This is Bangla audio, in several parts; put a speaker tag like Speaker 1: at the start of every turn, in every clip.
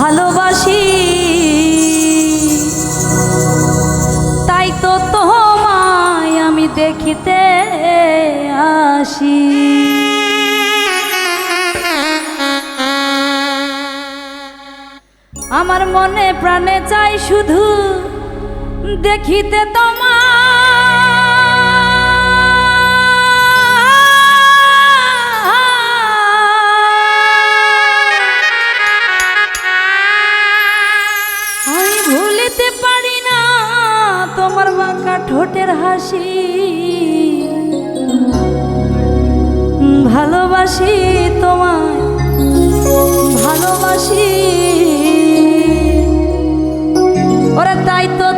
Speaker 1: ভালোবাসি। তাই তো তোমায় আমি দেখিতে আসি। আমার মনে প্রাণে চাই শুধু দেখিতে তোমার ভালোবাসি তোমায় ভালোবাসি। ওরা তাই তো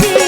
Speaker 1: party.